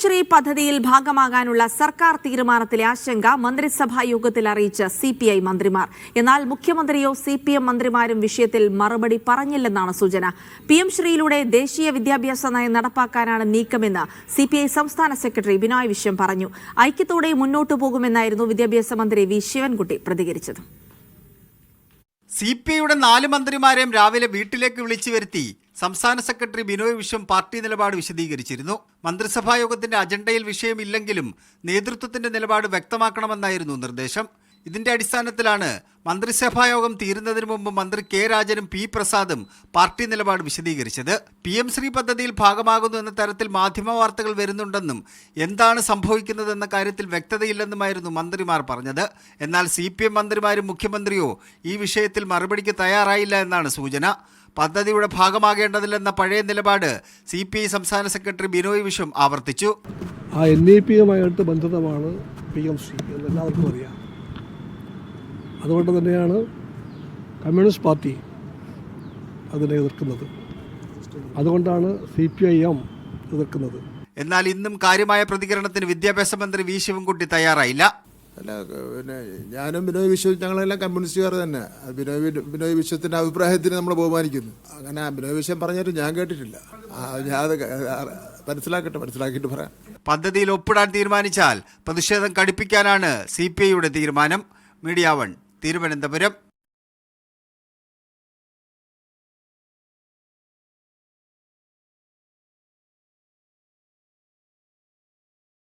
ശ്രീ പദ്ധതിയിൽ ഭാഗമാകാനുള്ള സർക്കാർ തീരുമാനത്തിലെ ആശങ്ക മന്ത്രിസഭാ യോഗത്തിൽ അറിയിച്ച സി പി ഐ മന്ത്രിമാർ. എന്നാൽ മുഖ്യമന്ത്രിയോ സി പി എം മന്ത്രിമാരും വിഷയത്തിൽ മറുപടി പറഞ്ഞില്ലെന്നാണ് സൂചന. പി എം ശ്രീയിലൂടെ ദേശീയ വിദ്യാഭ്യാസ നയം നടപ്പാക്കാനാണ് നീക്കമെന്ന് സി പി ഐ സംസ്ഥാന സെക്രട്ടറി ബിനോയ് വിശ്വം പറഞ്ഞു. ഐക്യത്തോടെ മുന്നോട്ടു പോകുമെന്നായിരുന്നു വിദ്യാഭ്യാസ മന്ത്രി വി ശിവൻകുട്ടി പ്രതികരിച്ചത്. സി പി ഐയുടെ നാല് മന്ത്രിമാരെയും രാവിലെ വീട്ടിലേക്ക് വിളിച്ചു വരുത്തി. സംസ്ഥാന സെക്രട്ടറി ബിനോയ് വിശ്വം പാർട്ടി നിലപാട് വിശദീകരിച്ചിരുന്നു. മന്ത്രിസഭാ യോഗത്തിന്റെ അജണ്ടയിൽ വിഷയമില്ലെങ്കിലും നേതൃത്വത്തിന്റെ നിലപാട് വ്യക്തമാക്കണമെന്നായിരുന്നു നിർദ്ദേശം. ഇതിന്റെ അടിസ്ഥാനത്തിലാണ് മന്ത്രിസഭായോഗം തീരുന്നതിന് മുമ്പ് മന്ത്രി കെ രാജനും പി പ്രസാദും പാർട്ടി നിലപാട് വിശദീകരിച്ചത്. പി എം ശ്രീ പദ്ധതിയിൽ ഭാഗമാകുന്നു എന്ന തരത്തിൽ മാധ്യമ വാർത്തകൾ വരുന്നുണ്ടെന്നും എന്താണ് സംഭവിക്കുന്നതെന്ന കാര്യത്തിൽ വ്യക്തതയില്ലെന്നുമായിരുന്നു മന്ത്രിമാർ പറഞ്ഞത്. എന്നാൽ സി പി എം മന്ത്രിമാരും മുഖ്യമന്ത്രിയോ ഈ വിഷയത്തിൽ മറുപടിക്ക് തയ്യാറായില്ല എന്നാണ് സൂചന. പദ്ധതിയുടെ ഭാഗമാകേണ്ടതില്ലെന്ന പഴയ നിലപാട് സി പി ഐ സംസ്ഥാന സെക്രട്ടറി ബിനോയ് വിശ്വം ആവർത്തിച്ചു. ആ എൻ ഇ പിയുമായിട്ട് ബന്ധിതമാണ് പി എം ശ്രീ എല്ലാവർക്കും അറിയാം. അതുകൊണ്ട് തന്നെയാണ് കമ്മ്യൂണിസ്റ്റ് പാർട്ടി അതിനെ എതിർക്കുന്നത്. അതുകൊണ്ടാണ് സി പി ഐ എം എതിർക്കുന്നത്. എന്നാൽ ഇന്നും കാര്യമായ പ്രതികരണത്തിന് വിദ്യാഭ്യാസ മന്ത്രി വി ശിവൻകുട്ടി തയ്യാറായില്ല. അല്ല പിന്നെ ഞാനും ബിനോയ് വിശ്വം ഞങ്ങളെല്ലാം കമ്മ്യൂണിസ്റ്റുകാർ തന്നെ. ബിനോയ് ബിനോയ് വിശ്വത്തിന്റെ അഭിപ്രായത്തിന് നമ്മൾ ബഹുമാനിക്കുന്നു. അങ്ങനെ ബിനോയ് വിശ്വം പറഞ്ഞിട്ട് ഞാൻ കേട്ടിട്ടില്ല. ഞാൻ അത് മനസ്സിലാക്കട്ടെ മനസ്സിലാക്കിയിട്ട് പറയാം. പദ്ധതിയിൽ ഒപ്പിടാൻ തീരുമാനിച്ചാൽ പ്രതിഷേധം കടുപ്പിക്കാനാണ് സി പി ഐയുടെ തീരുമാനം. Media one. തിരുവനന്തപുരം